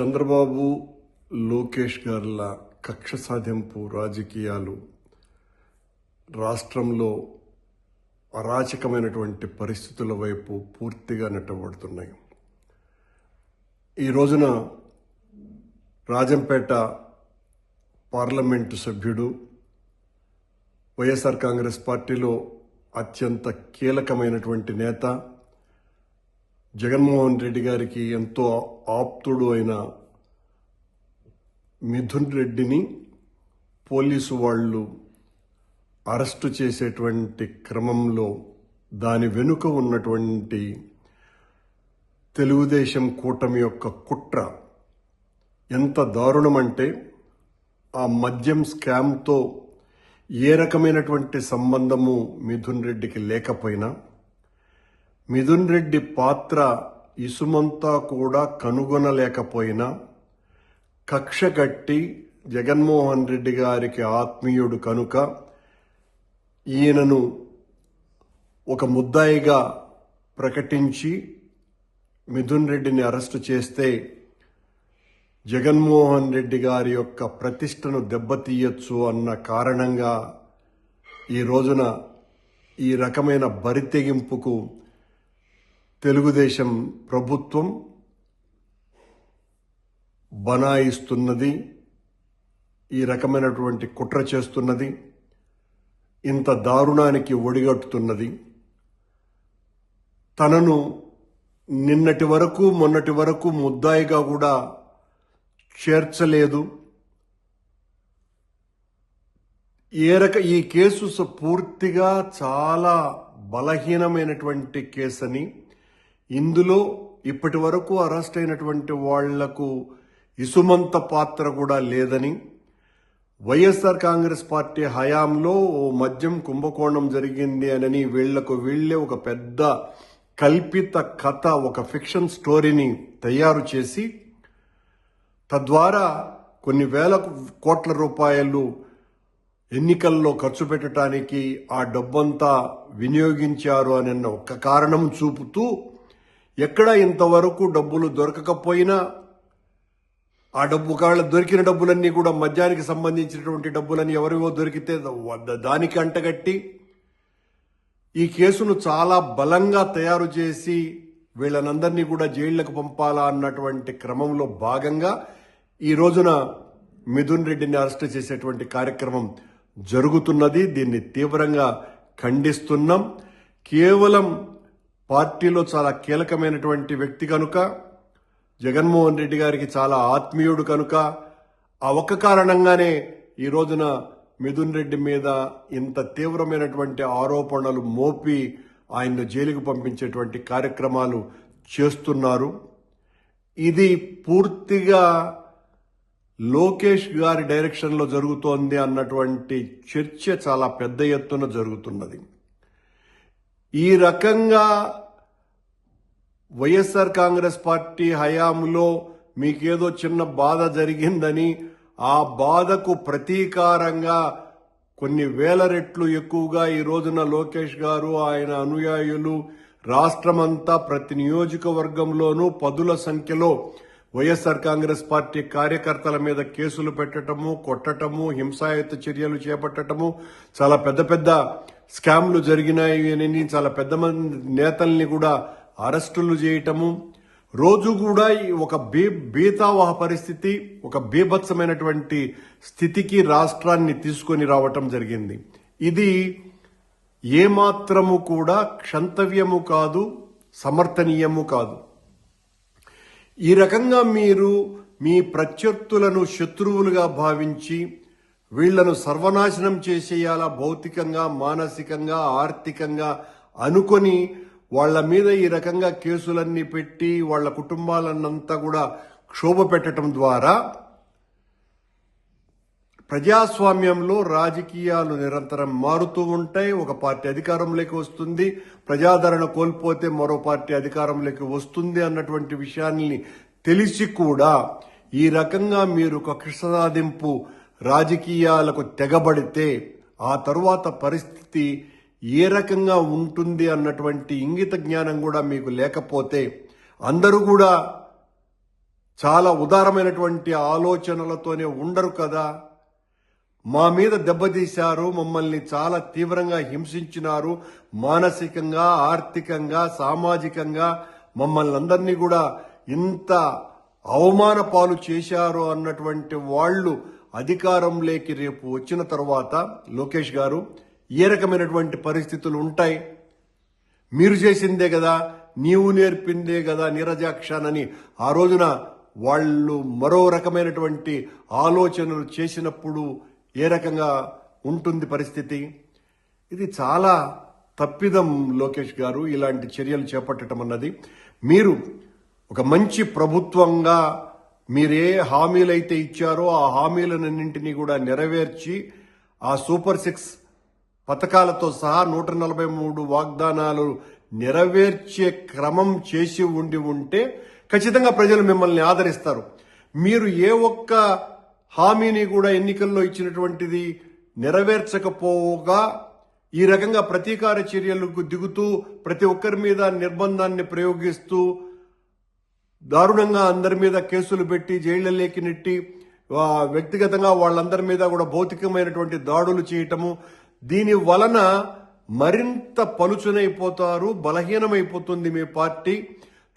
చంద్రబాబు లోకేష్ గారుల కక్ష సాధింపు రాజకీయాలు రాష్ట్రంలో అరాచకమైనటువంటి పరిస్థితుల వైపు పూర్తిగా నెట్టబడుతున్నాయి. ఈ రోజున రాజంపేట పార్లమెంటు సభ్యుడు వైఎస్ఆర్ కాంగ్రెస్ పార్టీలో అత్యంత కీలకమైనటువంటి నేత జగన్మోహన్ రెడ్డి గారికి ఎంతో ఆప్తుడు అయిన మిథున్ రెడ్డిని పోలీసు వాళ్ళు అరెస్టు చేసేటువంటి క్రమంలో దాని వెనుక ఉన్నటువంటి తెలుగుదేశం కూటమి యొక్క కుట్ర ఎంత దారుణమంటే ఆ మద్యం స్కామ్తో ఏ రకమైనటువంటి సంబంధము మిథున్ రెడ్డికి లేకపోయినా మిథున్ రెడ్డి పాత్ర ఇసుమంతా కూడా కనుగొనలేకపోయినా కక్ష కట్టి జగన్మోహన్ రెడ్డి గారికి ఆత్మీయుడు కనుక ఈయనను ఒక ముద్దాయిగా ప్రకటించి మిథున్ రెడ్డిని అరెస్టు చేస్తే జగన్మోహన్ రెడ్డి గారి యొక్క ప్రతిష్టను దెబ్బతీయచ్చు అన్న కారణంగా ఈ రోజున ఈ రకమైన బరితెగింపుకు తెలుగుదేశం ప్రభుత్వం బనాయిస్తున్నది ఈ రకమైనటువంటి కుట్ర చేస్తున్నది ఇంత దారుణానికి ఒడిగట్టుతున్నది. తనను నిన్నటి వరకు మొన్నటి వరకు ముద్దాయిగా కూడా చేర్చలేదు. ఏ రక ఈ కేసు స- పూర్తిగా చాలా బలహీనమైనటువంటి కేసు అని ఇందులో ఇప్పటి వరకు అరెస్ట్ అయినటువంటి వాళ్ళకు ఇసుమంత పాత్ర కూడా లేదని వైఎస్ఆర్ కాంగ్రెస్ పార్టీ హయాంలో ఓ మద్యం కుంభకోణం జరిగింది అని వీళ్ళకు వీళ్ళే ఒక పెద్ద కల్పిత కథ ఒక ఫిక్షన్ స్టోరీని తయారు చేసి తద్వారా కొన్ని వేల కోట్ల రూపాయలు ఎన్నికల్లో ఖర్చు పెట్టడానికి ఆ డబ్బంతా వినియోగించారు అని ఒక కారణం చూపుతూ ఎక్కడ ఇంతవరకు డబ్బులు దొరకకపోయినా ఆ డబ్బు కాళ్ళ దొరికిన డబ్బులన్నీ కూడా మద్యానికి సంబంధించినటువంటి డబ్బులని ఎవరివో దొరికితే దానికి అంటగట్టి ఈ కేసును చాలా బలంగా తయారు చేసి వీళ్ళనందరినీ కూడా జైళ్ళకు పంపాలా అన్నటువంటి క్రమంలో భాగంగా ఈ రోజున మిథున్ రెడ్డిని అరెస్ట్ చేసేటువంటి కార్యక్రమం జరుగుతున్నది. దీన్ని తీవ్రంగా ఖండిస్తున్నాం. కేవలం పార్టీలో చాలా కీలకమైనటువంటి వ్యక్తి కనుక జగన్మోహన్ రెడ్డి గారికి చాలా ఆత్మీయుడు కనుక ఆ ఒక్క కారణంగానే ఈ రోజున మిథున్ రెడ్డి మీద ఇంత తీవ్రమైనటువంటి ఆరోపణలు మోపి ఆయన్ను జైలుకు పంపించేటువంటి కార్యక్రమాలు చేస్తున్నారు. ఇది పూర్తిగా లోకేష్ గారి డైరెక్షన్లో జరుగుతోంది అన్నటువంటి చర్చ చాలా పెద్ద ఎత్తున జరుగుతున్నది. ఈ రకంగా వైఎస్ఆర్ కాంగ్రెస్ పార్టీ హయాంలో మీకేదో చిన్న బాధ జరిగిందని ఆ బాధకు ప్రతీకారంగా కొన్ని వేల రెట్లు ఎక్కువగా ఈ రోజున లోకేష్ గారు ఆయన అనుయాయులు రాష్ట్రమంతా ప్రతి నియోజకవర్గంలోనూ పదుల సంఖ్యలో వైఎస్ఆర్ కాంగ్రెస్ పార్టీ కార్యకర్తల మీద కేసులు పెట్టటము కొట్టటము హింసాయుత చర్యలు చేపట్టటము చాలా పెద్ద పెద్ద స్కామ్లు జరిగినాయి అని చాలా పెద్ద మంది నేతల్ని కూడా అరెస్టులు చేయటము. రోజు కూడా ఈ ఒక బీ బీతావహ పరిస్థితి ఒక బీభత్సమైనటువంటి స్థితికి రాష్ట్రాన్ని తీసుకొని రావటం జరిగింది. ఇది ఏమాత్రము కూడా క్షంతవ్యము కాదు సమర్థనీయము కాదు. ఈ రకంగా మీరు మీ ప్రత్యర్థులను శత్రువులుగా భావించి వీళ్ళను సర్వనాశనం చేసేయాలా భౌతికంగా మానసికంగా ఆర్థికంగా అనుకొని వాళ్ళ మీద ఈ రకంగా కేసులన్నీ పెట్టి వాళ్ళ కుటుంబాలన్నంతా కూడా క్షోభ పెట్టడం ద్వారా ప్రజాస్వామ్యంలో రాజకీయాలు నిరంతరం మారుతూ ఉంటాయి. ఒక పార్టీ అధికారంలోకి వస్తుంది. ప్రజాదరణ కోల్పోతే మరో పార్టీ అధికారంలోకి వస్తుంది అన్నటువంటి విషయాన్ని తెలిసి కూడా ఈ రకంగా మీరు కక్ష సాధింపు రాజకీయాలకు తెగబడితే ఆ తరువాత పరిస్థితి ఏ రకంగా ఉంటుంది అన్నటువంటి ఇంగిత జ్ఞానం కూడా మీకు లేకపోతే అందరూ కూడా చాలా ఉదారమైనటువంటి ఆలోచనలతోనే ఉండరు కదా. మా మీద దెబ్బతీశారు మమ్మల్ని చాలా తీవ్రంగా హింసించినారు మానసికంగా ఆర్థికంగా సామాజికంగా మమ్మల్ని అందరినీ కూడా ఇంత అవమాన పాలు చేశారు అన్నటువంటి వాళ్ళు అధికారంలోకి రేపు వచ్చిన తర్వాత లోకేష్ గారు ఏ రకమైనటువంటి పరిస్థితులు ఉంటాయి? మీరు చేసిందే కదా నీవు నేర్పిందే కదా నీరజాక్షానని ఆ రోజున వాళ్ళు మరో రకమైనటువంటి ఆలోచనలు చేసినప్పుడు ఏ రకంగా ఉంటుంది పరిస్థితి? ఇది చాలా తప్పిదం లోకేష్ గారు ఇలాంటి చర్యలు చేపట్టడం అన్నది. మీరు ఒక మంచి ప్రభుత్వంగా మీరే హామీలైతే ఇచ్చారో ఆ హామీలన్నింటినీ కూడా నెరవేర్చి ఆ సూపర్ సిక్స్ పథకాలతో సహా నూట నలభై మూడు వాగ్దానాలు నెరవేర్చే క్రమం చేసి ఉండి ఉంటే ఖచ్చితంగా ప్రజలు మిమ్మల్ని ఆదరిస్తారు. మీరు ఏ ఒక్క హామీని కూడా ఎన్నికల్లో ఇచ్చినటువంటిది నెరవేర్చకపోగా ఈ రకంగా ప్రతీకార చర్యలకు దిగుతూ ప్రతి ఒక్కరి మీద నిర్బంధాన్ని ప్రయోగిస్తూ దారుణంగా అందరి మీద కేసులు పెట్టి జైళ్ళలోకి నెట్టి వ్యక్తిగతంగా వాళ్ళందరి మీద కూడా భౌతికమైనటువంటి దాడులు చేయటము దీని వలన మరింత పలుచునైపోతారు బలహీనమైపోతుంది మీ పార్టీ.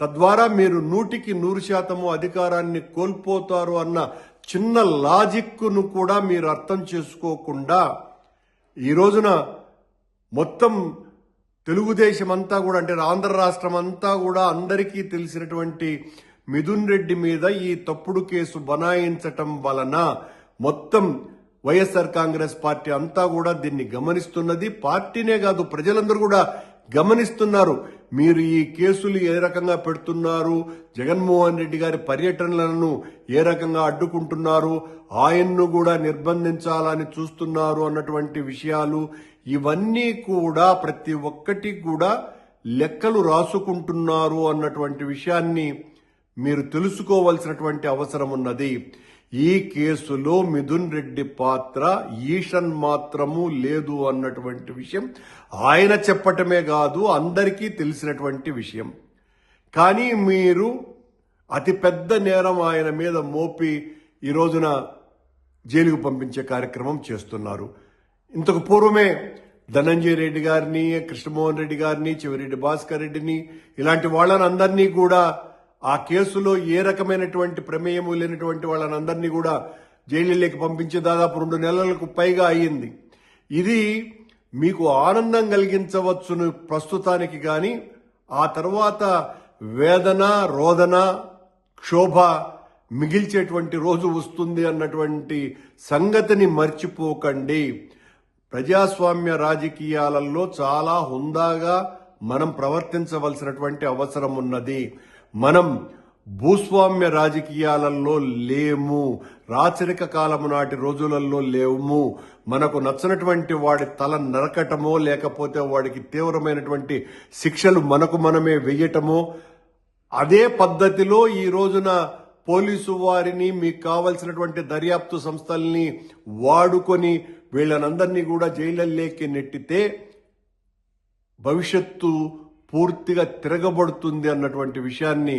తద్వారా మీరు నూటికి నూరు శాతము అధికారాన్ని కోల్పోతారు అన్న చిన్న లాజిక్ను కూడా మీరు అర్థం చేసుకోకుండా ఈ రోజున మొత్తం తెలుగుదేశం అంతా కూడా అంటే ఆంధ్ర రాష్ట్రం అంతా కూడా అందరికీ తెలిసినటువంటి మిథున్ రెడ్డి మీద ఈ తప్పుడు కేసు బనాయించటం వలన మొత్తం వైఎస్ఆర్ కాంగ్రెస్ పార్టీ అంతా కూడా దీన్ని గమనిస్తున్నది. పార్టీనే కాదు ప్రజలందరూ కూడా గమనిస్తున్నారు. మీరు ఈ కేసులు ఏ రకంగా పెడుతున్నారు? జగన్మోహన్ రెడ్డి గారి పర్యటనలను ఏ రకంగా అడ్డుకుంటున్నారు? ఆయన్ను కూడా నిర్బంధించాలని చూస్తున్నారు అన్నటువంటి విషయాలు ఇవన్నీ కూడా ప్రతి ఒక్కటి కూడా లెక్కలు రాసుకుంటున్నారు అన్నటువంటి విషయాన్ని మీరు తెలుసుకోవాల్సినటువంటి అవసరం ఉన్నది. ఈ కేసులో మిథున్ రెడ్డి పాత్ర ఈషన్ మాత్రము లేదు అన్నటువంటి విషయం ఆయన చెప్పటమే కాదు అందరికీ తెలిసినటువంటి విషయం. కానీ మీరు అతి పెద్ద నేరం ఆయన మీద మోపి ఈ రోజున జైలుకు పంపించే కార్యక్రమం చేస్తున్నారు. ఇంతకు పూర్వమే ధనంజయ రెడ్డి గారిని కృష్ణమోహన్ రెడ్డి గారిని చివరెడ్డి భాస్కర్ రెడ్డిని ఇలాంటి వాళ్ళని అందరినీ కూడా ఆ కేసులో ఏ రకమైనటువంటి ప్రమేయము లేనటువంటి వాళ్ళని అందరినీ కూడా జైలులోకి పంపించి దాదాపు రెండు నెలలకు పైగా అయ్యింది. ఇది మీకు ఆనందం కలిగించవచ్చును ప్రస్తుతానికి కానీ ఆ తర్వాత వేదన రోదన క్షోభ మిగిల్చేటువంటి రోజు వస్తుంది అన్నటువంటి సంగతిని మర్చిపోకండి. ప్రజాస్వామ్య రాజకీయాలలో చాలా హుందాగా మనం ప్రవర్తించవలసినటువంటి అవసరం ఉన్నది మనం భూస్వామ్య రాజకీయాలలో లేము. రాచరిక కాలము నాటి రోజులలో లేము. మనకు నచ్చినటువంటి వాడి తల నరకటమో లేకపోతే వాడికి తీవ్రమైనటువంటి శిక్షలు మనకు మనమే వెయ్యటమో అదే పద్ధతిలో ఈ రోజున పోలీసు వారిని మీకు కావలసినటువంటి దర్యాప్తు సంస్థల్ని వాడుకొని వీళ్ళనందరినీ కూడా జైళ్ళల్లోకి నెట్టితే భవిష్యత్తు పూర్తిగా తిరగబడుతుంది అన్నటువంటి విషయాన్ని